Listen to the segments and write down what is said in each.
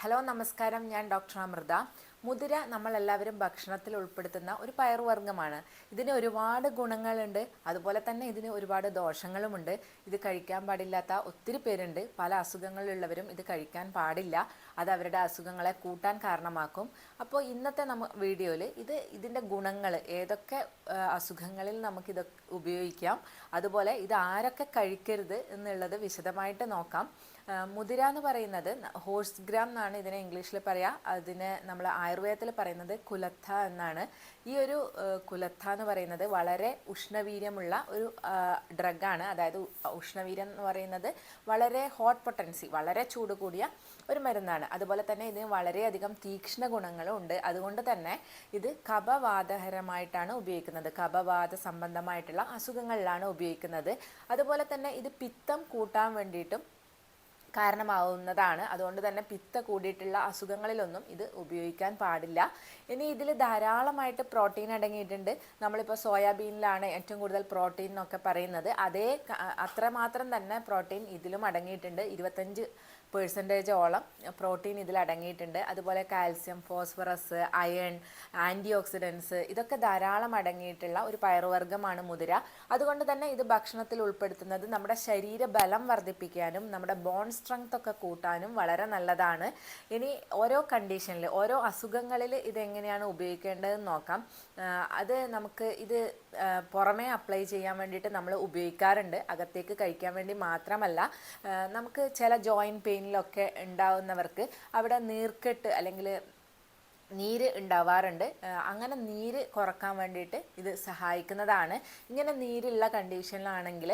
Hello നമസ്കാരം. ഞാൻ doctor Amrita. മുതിര നമ്മളെല്ലാവരും ഭക്ഷണത്തിൽ ഉൾപ്പെടുത്തുന്ന ഒരു പയറുവർഗമാണ്. ഇതിന് ഒരുപാട് ഗുണങ്ങളുണ്ട്. അതുപോലെ തന്നെ ഇതിന് ഒരുപാട് ദോഷങ്ങളുമുണ്ട്. ഇത് കഴിക്കാൻ പാടില്ലാത്ത ഒത്തിരി പേരുണ്ട്. പല അസുഖങ്ങളുള്ളവരും ഇത് കഴിക്കാൻ പാടില്ല. അത് അവരുടെ അസുഖങ്ങളെ കൂട്ടാൻ കാരണമാക്കും. അപ്പോൾ ഇന്നത്തെ നമ്മ വീഡിയോയിൽ ഇത് ഇതിന്റെ ഗുണങ്ങൾ ഏതൊക്കെ അസുഖങ്ങളിൽ നമുക്കിത് ഉപയോഗിക്കാം. അതുപോലെ ഇത് ആരൊക്കെ കഴിക്കരുത് എന്നുള്ളത് വിശദമായിട്ട് നോക്കാം. മുതിര എന്ന് പറയുന്നത് ഹോഴ്സ് ഗ്രാം എന്നാണ് ഇതിനെ ഇംഗ്ലീഷിൽ പറയുക അതിന് നമ്മൾ ആയുർവേദത്തിൽ പറയുന്നത് കുലത്ത എന്നാണ്. ഈ ഒരു കുലത്ത എന്ന് പറയുന്നത് വളരെ ഉഷ്ണവീര്യമുള്ള ഒരു ഡ്രഗാണ് അതായത് ഉഷ്ണവീര്യം എന്ന് പറയുന്നത് വളരെ ഹോട്ട് പൊട്ടൻസി വളരെ ചൂട് കൂടിയ ഒരു മരുന്നാണ്. അതുപോലെ തന്നെ ഇതിന് വളരെയധികം തീക്ഷ്ണ ഗുണങ്ങളും ഉണ്ട്. അതുകൊണ്ട് തന്നെ ഇത് കപവാദഹരമായിട്ടാണ് ഉപയോഗിക്കുന്നത്. കപവാദ സംബന്ധമായിട്ടുള്ള അസുഖങ്ങളിലാണ് ഉപയോഗിക്കുന്നത്. അതുപോലെ തന്നെ ഇത് പിത്തം കൂട്ടാൻ വേണ്ടിയിട്ടും കാരണമാവുന്നതാണ്. അതുകൊണ്ട് തന്നെ പിത്ത കൂടിയിട്ടുള്ള അസുഖങ്ങളിലൊന്നും ഇത് ഉപയോഗിക്കാൻ പാടില്ല. ഇനി ഇതിൽ ധാരാളമായിട്ട് പ്രോട്ടീൻ അടങ്ങിയിട്ടുണ്ട്. നമ്മളിപ്പോൾ സോയാബീനിലാണ് ഏറ്റവും കൂടുതൽ പ്രോട്ടീൻ എന്നൊക്കെ പറയുന്നത്. അതേ അത്രമാത്രം തന്നെ പ്രോട്ടീൻ ഇതിലും അടങ്ങിയിട്ടുണ്ട്. ഇരുപത്തഞ്ച് പേഴ്സന്റേജോളം പ്രോട്ടീൻ ഇതിൽ അടങ്ങിയിട്ടുണ്ട്. അതുപോലെ calcium phosphorus iron anti oxidants ഇതൊക്കെ ധാരാളം അടങ്ങിയിട്ടുള്ള ഒരു പയറുവർഗമാണ് മുതിര. അതുകൊണ്ട് തന്നെ ഇത് ഭക്ഷണത്തിൽ ഉൾപ്പെടുത്തുന്നത് നമ്മുടെ ശരീരബലം വർദ്ധിപ്പിക്കാനും നമ്മുടെ ബോൺ സ്ട്രെങ്ത് ഒക്കെ കൂട്ടാനും വളരെ നല്ലതാണ്. ഇനി ഓരോ കണ്ടീഷനിൽ ഓരോ അസുഖങ്ങളിൽ ഇതെങ്ങനെയാണ് ഉപയോഗിക്കേണ്ടതെന്ന് നോക്കാം. അത് നമുക്ക് ഇത് പുറമേ അപ്ലൈ ചെയ്യാൻ വേണ്ടിയിട്ട് നമ്മൾ ഉപയോഗിക്കാറുണ്ട്. അകത്തേക്ക് കഴിക്കാൻ വേണ്ടി മാത്രമല്ല നമുക്ക് ചില ജോയിന്റ് പെയിനിലൊക്കെ ഉണ്ടാവുന്നവർക്ക് അവിടെ നീർക്കെട്ട് അല്ലെങ്കിൽ നീര് ഉണ്ടാവാറുണ്ട്. അങ്ങനെ നീര് കുറയ്ക്കാൻ വേണ്ടിയിട്ട് ഇത് സഹായിക്കുന്നതാണ്. ഇങ്ങനെ നീരുള്ള കണ്ടീഷനിലാണെങ്കിൽ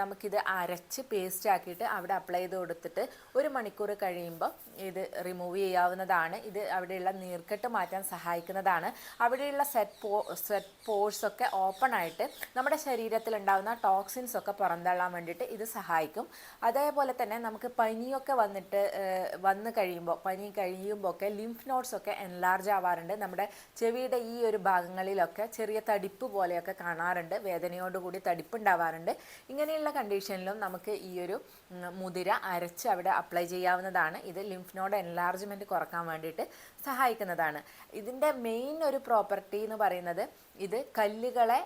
നമുക്കിത് അരച്ച് പേസ്റ്റ് ആക്കിയിട്ട് അവിടെ അപ്ലൈ ചെയ്ത് കൊടുത്തിട്ട് ഒരു മണിക്കൂർ കഴിയുമ്പോൾ ഇത് റിമൂവ് ചെയ്യാവുന്നതാണ്. ഇത് അവിടെയുള്ള നീർക്കെട്ട് മാറ്റാൻ സഹായിക്കുന്നതാണ്. അവിടെയുള്ള സെറ്റ് പോ സെറ്റ് പോഴ്സ് ഒക്കെ ഓപ്പൺ ആയിട്ട് നമ്മുടെ ശരീരത്തിൽ ഉണ്ടാകുന്ന ടോക്സിൻസ് ഒക്കെ പുറന്തള്ളാൻ വേണ്ടിയിട്ട് ഇത് സഹായിക്കും. അതേപോലെ തന്നെ നമുക്ക് പനിയൊക്കെ വന്നിട്ട് വന്നു കഴിയുമ്പോൾ പനി കഴിയുമ്പോൾ ഒക്കെ ലിംഫ് നോട്ട്സ് ഒക്കെ എൻലാർജ് ആവാറുണ്ട് നമ്മുടെ ചെവിയുടെ ഈ ഒരു ഭാഗങ്ങളിലൊക്കെ ചെറിയ തടിപ്പ് പോലെയൊക്കെ കാണാറുണ്ട്. വേദനയോടുകൂടി തടിപ്പുണ്ടാവാറുണ്ട്. ഇങ്ങനെയുള്ള കണ്ടീഷനിലും നമുക്ക് ഈ ഒരു മുതിര അരച്ച് അവിടെ അപ്ലൈ ചെയ്യാവുന്നതാണ്. ഇത് ലിംഫ് നോഡ് എൻലാർജ്മെന്റ് കുറയ്ക്കാൻ വേണ്ടിയിട്ട് സഹായിക്കുന്നതാണ്. ഇതിന്റെ മെയിൻ ഒരു പ്രോപ്പർട്ടി എന്ന് പറയുന്നത് ഇത് കല്ലുകളെ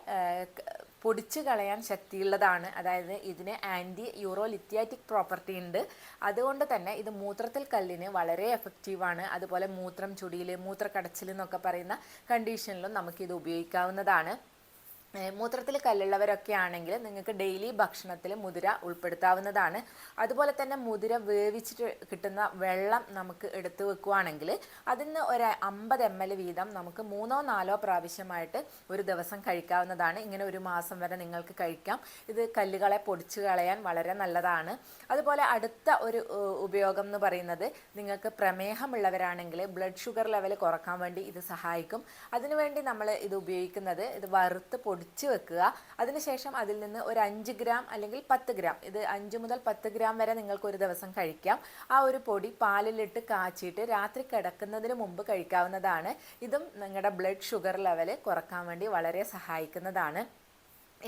പൊടിച്ചു കളയാൻ ശക്തിയുള്ളതാണ്. അതായത് ഇതിന് ആന്റി യൂറോലിത്യാറ്റിക് പ്രോപ്പർട്ടി ഉണ്ട്. അതുകൊണ്ട് തന്നെ ഇത് മൂത്രത്തിൽ കല്ലിന് വളരെ എഫക്റ്റീവാണ് അതുപോലെ മൂത്രം ചുടിയിൽ മൂത്രക്കടച്ചിൽ എന്നൊക്കെ പറയുന്ന കണ്ടീഷനിലും നമുക്കിത് ഉപയോഗിക്കാവുന്നതാണ്. മൂത്രത്തിൽ കല്ലുള്ളവരൊക്കെ ആണെങ്കിൽ നിങ്ങൾക്ക് ഡെയിലി ഭക്ഷണത്തിൽ മുതിര ഉൾപ്പെടുത്താവുന്നതാണ്. അതുപോലെ തന്നെ മുതിര വേവിച്ചിട്ട് കിട്ടുന്ന വെള്ളം നമുക്ക് എടുത്ത് വെക്കുകയാണെങ്കിൽ അതിന് ഒരു അമ്പത് എം എൽ വീതം നമുക്ക് മൂന്നോ നാലോ പ്രാവശ്യമായിട്ട് ഒരു ദിവസം കഴിക്കാവുന്നതാണ്. ഇങ്ങനെ ഒരു മാസം വരെ നിങ്ങൾക്ക് കഴിക്കാം. ഇത് കല്ലുകളെ പൊടിച്ചു കളയാൻ വളരെ നല്ലതാണ്. അതുപോലെ അടുത്ത ഒരു ഉപയോഗം എന്ന് പറയുന്നത് നിങ്ങൾക്ക് പ്രമേഹമുള്ളവരാണെങ്കിൽ ബ്ലഡ് ഷുഗർ ലെവൽ കുറയ്ക്കാൻ വേണ്ടി ഇത് സഹായിക്കും. അതിനുവേണ്ടി നമ്മൾ ഇത് ഉപയോഗിക്കുന്നത് ഇത് വറുത്ത് പൊടിച്ച് വെക്കുക. അതിനുശേഷം അതിൽ നിന്ന് ഒരു അഞ്ച് ഗ്രാം അല്ലെങ്കിൽ പത്ത് ഗ്രാം ഇത് അഞ്ച് മുതൽ പത്ത് ഗ്രാം വരെ നിങ്ങൾക്ക് ഒരു ദിവസം കഴിക്കാം. ആ ഒരു പൊടി പാലിലിട്ട് കാച്ചിയിട്ട് രാത്രി കിടക്കുന്നതിന് മുമ്പ് കഴിക്കാവുന്നതാണ്. ഇതും നിങ്ങളുടെ ബ്ലഡ് ഷുഗർ ലെവൽ കുറയ്ക്കാൻ വേണ്ടി വളരെ സഹായിക്കുന്നതാണ്.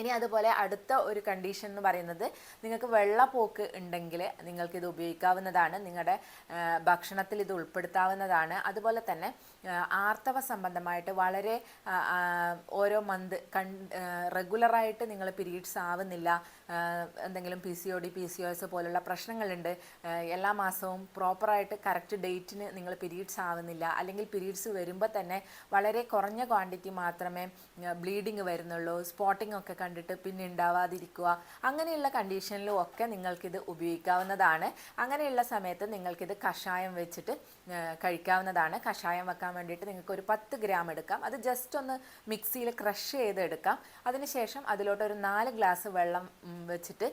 ഇനി അതുപോലെ അടുത്ത ഒരു കണ്ടീഷൻ എന്ന് പറയുന്നത് നിങ്ങൾക്ക് വെള്ളപ്പോക്ക് ഉണ്ടെങ്കിൽ നിങ്ങൾക്ക് ഇത് ഉപയോഗിക്കാവുന്നതാണ്. നിങ്ങളുടെ ഭക്ഷണത്തിൽ ഇത് ഉൾപ്പെടുത്താവുന്നതാണ്. അതുപോലെ തന്നെ ആർത്തവ സംബന്ധമായിട്ട് വളരെ ഓരോ മന്ത് കൺ റെഗുലറായിട്ട് നിങ്ങൾ പീരീഡ്സ് ആവുന്നില്ല. എന്തെങ്കിലും P C O D P C O S പോലുള്ള പ്രശ്നങ്ങളുണ്ട്. എല്ലാ മാസവും പ്രോപ്പറായിട്ട് കറക്റ്റ് ഡേറ്റിന് നിങ്ങൾ പീരീഡ്സ് ആവുന്നില്ല. അല്ലെങ്കിൽ പീരീഡ്സ് വരുമ്പോൾ തന്നെ വളരെ കുറഞ്ഞ ക്വാണ്ടിറ്റി മാത്രമേ ബ്ലീഡിങ് വരുന്നുള്ളൂ സ്പോട്ടിംഗ് ഒക്കെ കണ്ടിട്ട് പിന്നെ ഉണ്ടാവാതിരിക്കുക അങ്ങനെയുള്ള കണ്ടീഷനിലും ഒക്കെ നിങ്ങൾക്കിത് ഉപയോഗിക്കാവുന്നതാണ്. അങ്ങനെയുള്ള സമയത്ത് നിങ്ങൾക്കിത് കഷായം വെച്ചിട്ട് കഴിക്കാവുന്നതാണ്. കഷായം വെക്കാൻ വേണ്ടിയിട്ട് നിങ്ങൾക്ക് ഒരു പത്ത് ഗ്രാം എടുക്കാം. അത് ജസ്റ്റ് ഒന്ന് മിക്സിയിൽ ക്രഷ് ചെയ്തെടുക്കാം. അതിനുശേഷം അതിലോട്ട് ഒരു നാല് ഗ്ലാസ് വെള്ളം വെച്ചിട്ട്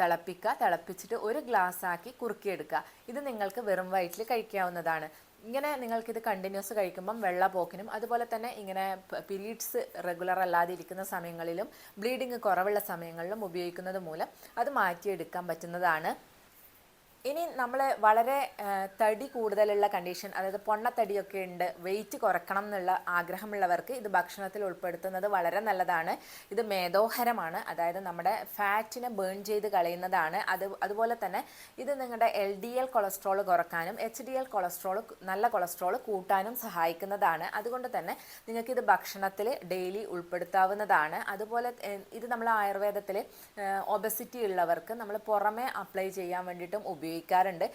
തിളപ്പിക്കുക. തിളപ്പിച്ചിട്ട് ഒരു ഗ്ലാസ് ആക്കി കുറുക്കിയെടുക്കുക. ഇത് നിങ്ങൾക്ക് വെറും വയറ്റിൽ കഴിക്കാവുന്നതാണ്. ഇങ്ങനെ നിങ്ങൾക്കിത് കണ്ടിന്യൂസ് കഴിക്കുമ്പം വെള്ളപ്പോക്കിനും അതുപോലെ തന്നെ ഇങ്ങനെ പീരീഡ്സ് റെഗുലർ അല്ലാതെ ഇരിക്കുന്ന സമയങ്ങളിലും ബ്ലീഡിങ് കുറവുള്ള സമയങ്ങളിലും ഉപയോഗിക്കുന്നത് മൂലം അത് മാറ്റിയെടുക്കാൻ പറ്റുന്നതാണ്. ഇനി നമ്മൾ വളരെ തടി കൂടുതലുള്ള കണ്ടീഷൻ അതായത് പൊണ്ണത്തടിയൊക്കെ ഉണ്ട് വെയിറ്റ് കുറക്കണം എന്നുള്ള ആഗ്രഹമുള്ളവർക്ക് ഇത് ഭക്ഷണത്തിൽ ഉൾപ്പെടുത്തുന്നത് വളരെ നല്ലതാണ്. ഇത് മേധോഹരമാണ്. അതായത് നമ്മുടെ ഫാറ്റിനെ ബേൺ ചെയ്ത് കളയുന്നതാണ്. അത് അതുപോലെ തന്നെ ഇത് നിങ്ങളുടെ എൽ ഡി എൽ കൊളസ്ട്രോൾ കുറക്കാനും എച്ച് ഡി എൽ കൊളസ്ട്രോൾ നല്ല കൊളസ്ട്രോൾ കൂട്ടാനും സഹായിക്കുന്നതാണ്. അതുകൊണ്ട് തന്നെ നിങ്ങൾക്കിത് ഭക്ഷണത്തിൽ ഡെയിലി ഉൾപ്പെടുത്താവുന്നതാണ്. അതുപോലെ ഇത് നമ്മൾ ആയുർവേദത്തിൽ ഒബസിറ്റി ഉള്ളവർക്ക് നമ്മൾ പുറമെ അപ്ലൈ ചെയ്യാൻ വേണ്ടിയിട്ടും ഉപയോഗിക്കാറുണ്ട്.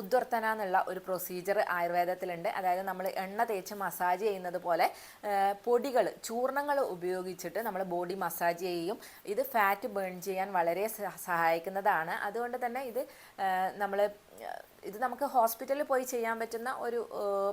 ഉദ്വർത്തന എന്നുള്ള ഒരു പ്രൊസീജിയർ ആയുർവേദത്തിലുണ്ട്. അതായത് നമ്മൾ എണ്ണ തേച്ച് മസാജ് ചെയ്യുന്നത് പോലെ പൊടികൾ ചൂർണങ്ങൾ ഉപയോഗിച്ചിട്ട് നമ്മൾ ബോഡി മസാജ് ചെയ്യും. ഇത് ഫാറ്റ് ബേൺ ചെയ്യാൻ വളരെ സഹായിക്കുന്നതാണ്. അതുകൊണ്ട് തന്നെ ഇത് നമ്മൾ ഇത് നമുക്ക് ഹോസ്പിറ്റലിൽ പോയി ചെയ്യാൻ പറ്റുന്ന ഒരു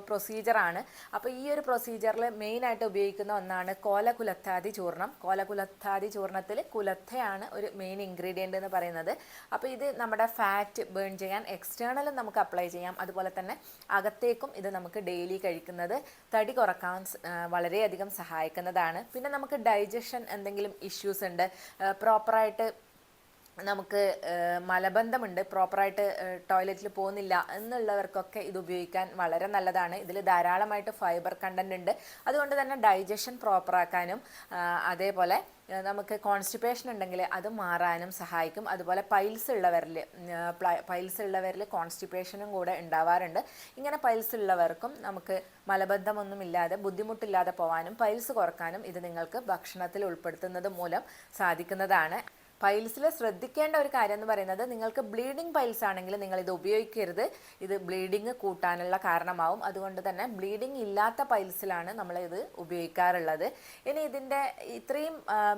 പ്രൊസീജിയറാണ് അപ്പോൾ ഈ ഒരു പ്രൊസീജിയറിൽ മെയിനായിട്ട് ഉപയോഗിക്കുന്ന ഒന്നാണ് കോലകുലത്താതി ചൂർണം കോലകുലത്താതി ചൂർണത്തിൽ കുലത്തയാണ് ഒരു മെയിൻ ഇൻഗ്രീഡിയന്റ് എന്ന് പറയുന്നത്. അപ്പോൾ ഇത് നമ്മുടെ ഫാറ്റ് ബേൺ ചെയ്യാൻ എക്സ്റ്റേണലും നമുക്ക് അപ്ലൈ ചെയ്യാം. അതുപോലെ തന്നെ അകത്തേക്കും ഇത് നമുക്ക് ഡെയിലി കഴിക്കുന്നത് തടി കുറയ്ക്കാൻ വളരെയധികം സഹായിക്കുന്നതാണ്. പിന്നെ നമുക്ക് ഡൈജഷൻ എന്തെങ്കിലും ഇഷ്യൂസ് ഉണ്ട്. പ്രോപ്പറായിട്ട് നമുക്ക് മലബന്ധമുണ്ട്. പ്രോപ്പറായിട്ട് ടോയ്ലറ്റിൽ പോകുന്നില്ല എന്നുള്ളവർക്കൊക്കെ ഇത് ഉപയോഗിക്കാൻ വളരെ നല്ലതാണ്. ഇതിൽ ധാരാളമായിട്ട് ഫൈബർ കണ്ടന്റ് ഉണ്ട് അതുകൊണ്ട് തന്നെ ഡൈജഷൻ പ്രോപ്പറാക്കാനും അതേപോലെ നമുക്ക് കോൺസ്റ്റിപ്പേഷൻ ഉണ്ടെങ്കിൽ അത് മാറാനും സഹായിക്കും. അതുപോലെ പൈൽസ് ഉള്ളവരിൽ പൈൽസ് ഉള്ളവരിൽ കോൺസ്റ്റിപ്പേഷനും കൂടെ ഉണ്ടാവാറുണ്ട്. ഇങ്ങനെ പൈൽസ് ഉള്ളവർക്കും നമുക്ക് മലബന്ധമൊന്നുമില്ലാതെ ബുദ്ധിമുട്ടില്ലാതെ പോകാനും പൈൽസ് കുറക്കാനും ഇത് നിങ്ങൾക്ക് ഭക്ഷണത്തിൽ ഉൾപ്പെടുത്തുന്നത് മൂലം സാധിക്കുന്നതാണ്. പൈൽസിൽ ശ്രദ്ധിക്കേണ്ട ഒരു കാര്യം എന്ന് പറയുന്നത് നിങ്ങൾക്ക് ബ്ലീഡിംഗ് പൈൽസ് ആണെങ്കിൽ നിങ്ങൾ ഇത് ഉപയോഗിക്കരുത്. ഇത് ബ്ലീഡിങ് കൂട്ടാനുള്ള കാരണമാവും. അതുകൊണ്ട് തന്നെ ബ്ലീഡിങ് ഇല്ലാത്ത പൈൽസിലാണ് നമ്മൾ ഇത് ഉപയോഗിക്കാറുള്ളത്. ഇനി ഇതിന്റെ ഇത്രയും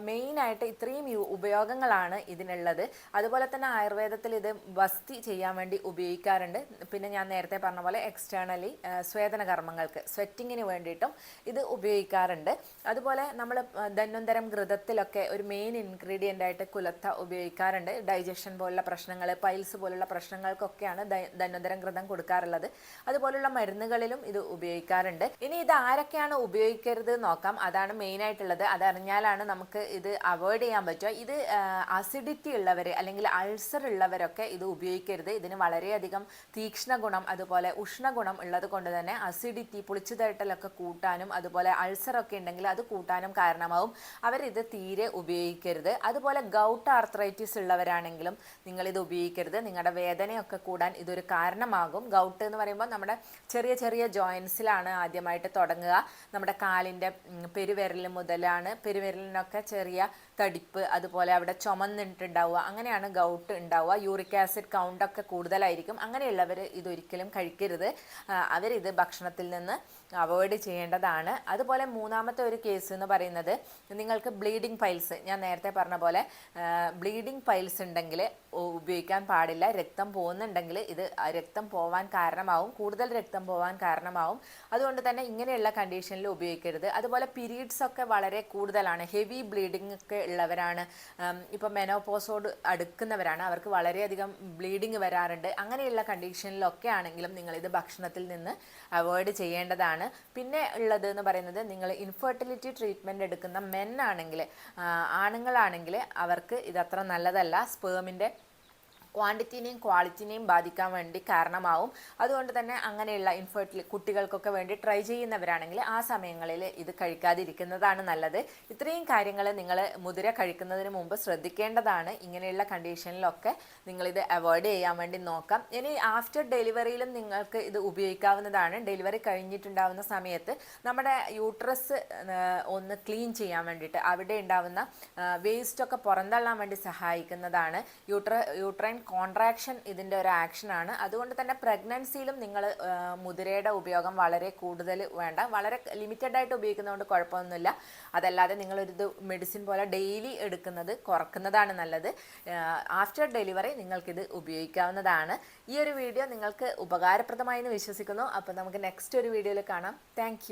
മെയിൻ ആയിട്ട് ഇത്രയും ഉപയോഗങ്ങളാണ് ഇതിനുള്ളത്. അതുപോലെ തന്നെ ആയുർവേദത്തിൽ ഇത് വസ്തി ചെയ്യാൻ വേണ്ടി ഉപയോഗിക്കാറുണ്ട്. പിന്നെ ഞാൻ നേരത്തെ പറഞ്ഞ പോലെ എക്സ്റ്റേണലി സ്വേദന കർമ്മങ്ങൾക്ക് സ്വെറ്റിങ്ങിന് വേണ്ടിയിട്ടും ഇത് ഉപയോഗിക്കാറുണ്ട്. അതുപോലെ നമ്മൾ ധന്വന്തരം ഘൃതത്തിലൊക്കെ ഒരു മെയിൻ ഇൻഗ്രീഡിയന്റ് ആയിട്ട് കുലത്ത ഉപയോഗിക്കാറുണ്ട്. ഡൈജഷൻ പോലുള്ള പ്രശ്നങ്ങൾ പൈൽസ് പോലുള്ള പ്രശ്നങ്ങൾക്കൊക്കെയാണ് ധ- ധന്വന്തരം ഘൃതം കൊടുക്കാറുള്ളത്. അതുപോലുള്ള മരുന്നുകളിലും ഇത് ഉപയോഗിക്കാറുണ്ട്. ഇനി ഇത് ആരൊക്കെയാണ് ഉപയോഗിക്കരുത് നോക്കാം. അതാണ് മെയിൻ ആയിട്ടുള്ളത്. അതറിഞ്ഞാലാണ് നമുക്ക് ഇത് അവോയ്ഡ് ചെയ്യാൻ പറ്റുക. ഇത് അസിഡിറ്റി ഉള്ളവർ അല്ലെങ്കിൽ അൾസർ ഉള്ളവരൊക്കെ ഇത് ഉപയോഗിക്കരുത്. ഇതിന് വളരെയധികം തീക്ഷ്ണ ഗുണം അതുപോലെ ഉഷ്ണഗുണം ഉള്ളത് കൊണ്ട് തന്നെ അസിഡിറ്റി പുളിച്ചു തരട്ടലൊക്കെ കൂട്ടാനും അതുപോലെ അൾസർ ഒക്കെ ഉണ്ടെങ്കിൽ അത് കൂട്ടാനും കാരണമാവും. അവരിത് തീരെ ഉപയോഗിക്കരുത്. അതുപോലെ ഗൗട്ട് ആർത്രൈറ്റിസ് ഉള്ളവരാണെങ്കിലും നിങ്ങൾ ഇത് ഉപയോഗിക്കരുത്. നിങ്ങളുടെ വേദനയൊക്കെ കൂടാൻ ഇതൊരു കാരണമാകും. ഗൗട്ട് എന്ന് പറയുമ്പോൾ നമ്മുടെ ചെറിയ ചെറിയ ജോയിൻസിലാണ് ആദ്യമായിട്ട് തുടങ്ങുക. നമ്മുടെ കാലിന്റെ പെരുവിരൽ മുതലാണ്. പെരുവിരലിനൊക്കെ ചെറിയ തടിപ്പ് അതുപോലെ അവിടെ ചുമന്നിട്ടുണ്ടാവുക. അങ്ങനെയാണ് ഗൗട്ട് ഉണ്ടാവുക. യൂറിക് ആസിഡ് കൗണ്ടൊക്കെ കൂടുതലായിരിക്കും. അങ്ങനെയുള്ളവർ ഇതൊരിക്കലും കഴിക്കരുത്. അവരിത് ഭക്ഷണത്തിൽ നിന്ന് അവോയ്ഡ് ചെയ്യേണ്ടതാണ്. അതുപോലെ മൂന്നാമത്തെ ഒരു കേസ് എന്ന് പറയുന്നത് നിങ്ങൾക്ക് ബ്ലീഡിംഗ് പൈൽസ് ഞാൻ നേരത്തെ പറഞ്ഞ പോലെ ബ്ലീഡിംഗ് പൈൽസ് ഉണ്ടെങ്കിൽ ഉപയോഗിക്കാൻ പാടില്ല. രക്തം പോകുന്നുണ്ടെങ്കിൽ ഇത് രക്തം പോവാൻ കാരണമാവും. കൂടുതൽ രക്തം പോവാൻ കാരണമാവും. അതുകൊണ്ട് തന്നെ ഇങ്ങനെയുള്ള കണ്ടീഷനിൽ ഉപയോഗിക്കരുത്. അതുപോലെ പീരീഡ്സ് ഒക്കെ വളരെ കൂടുതലാണ്. ഹെവി ബ്ലീഡിംഗ് ഒക്കെ ഉള്ളവരാണ് ഇപ്പോൾ മെനോപോസോട് അടുക്കുന്നവരാണ്. അവർക്ക് വളരെയധികം ബ്ലീഡിങ് വരാറുണ്ട്. അങ്ങനെയുള്ള കണ്ടീഷനിലൊക്കെ ആണെങ്കിലും നിങ്ങളിത് ഭക്ഷണത്തിൽ നിന്ന് അവോയ്ഡ് ചെയ്യേണ്ടതാണ്. പിന്നെ ഉള്ളത് എന്ന് പറയുന്നത് നിങ്ങൾ ഇൻഫെർട്ടിലിറ്റി ട്രീറ്റ്മെന്റ് എടുക്കുന്ന മെൻ ആണെങ്കിൽ ആണുങ്ങളാണെങ്കിൽ അവർക്ക് ഇതത്ര നല്ലതല്ല. സ്പേമിന്റെ ക്വാണ്ടിറ്റിനെയും ക്വാളിറ്റിനെയും ബാധിക്കാൻ വേണ്ടി കാരണമാവും. അതുകൊണ്ട് തന്നെ അങ്ങനെയുള്ള ഇൻഫെർട്ടിൽ കുട്ടികൾക്കൊക്കെ വേണ്ടി ട്രൈ ചെയ്യുന്നവരാണെങ്കിൽ ആ സമയങ്ങളിൽ ഇത് കഴിക്കാതിരിക്കുന്നതാണ് നല്ലത്. ഇത്രയും കാര്യങ്ങൾ നിങ്ങൾ മുതിര കഴിക്കുന്നതിന് മുമ്പ് ശ്രദ്ധിക്കേണ്ടതാണ്. ഇങ്ങനെയുള്ള കണ്ടീഷനിലൊക്കെ നിങ്ങളിത് അവോയ്ഡ് ചെയ്യാൻ വേണ്ടി നോക്കാം. ഇനി ആഫ്റ്റർ ഡെലിവറിയിലും നിങ്ങൾക്ക് ഇത് ഉപയോഗിക്കാവുന്നതാണ്. ഡെലിവറി കഴിഞ്ഞിട്ടുണ്ടാവുന്ന സമയത്ത് നമ്മുടെ യൂട്രസ് ഒന്ന് ക്ലീൻ ചെയ്യാൻ വേണ്ടിയിട്ട് അവിടെ ഉണ്ടാവുന്ന വേസ്റ്റ് ഒക്കെ പുറന്തള്ളാൻ വേണ്ടി സഹായിക്കുന്നതാണ്. യൂട്ര യൂട്രൈൻ കോൺട്രാക്ഷൻ ഇതിന്റെ ഒരു ആക്ഷനാണ് അതുകൊണ്ട് തന്നെ പ്രഗ്നൻസിയിലും നിങ്ങൾ മുതിരയുടെ ഉപയോഗം വളരെ കൂടുതൽ വേണ്ട. വളരെ ലിമിറ്റഡ് ആയിട്ട് ഉപയോഗിക്കുന്നതുകൊണ്ട് കുഴപ്പമൊന്നുമില്ല. അതല്ലാതെ നിങ്ങളൊരിത് മെഡിസിൻ പോലെ ഡെയിലി എടുക്കുന്നത് കുറക്കുന്നതാണ് നല്ലത്. ആഫ്റ്റർ ഡെലിവറി നിങ്ങൾക്കിത് ഉപയോഗിക്കാവുന്നതാണ്. ഈ ഒരു വീഡിയോ നിങ്ങൾക്ക് ഉപകാരപ്രദമായി എന്ന് വിശ്വസിക്കുന്നു. അപ്പോൾ നമുക്ക് നെക്സ്റ്റ് ഒരു വീഡിയോയിൽ കാണാം. താങ്ക്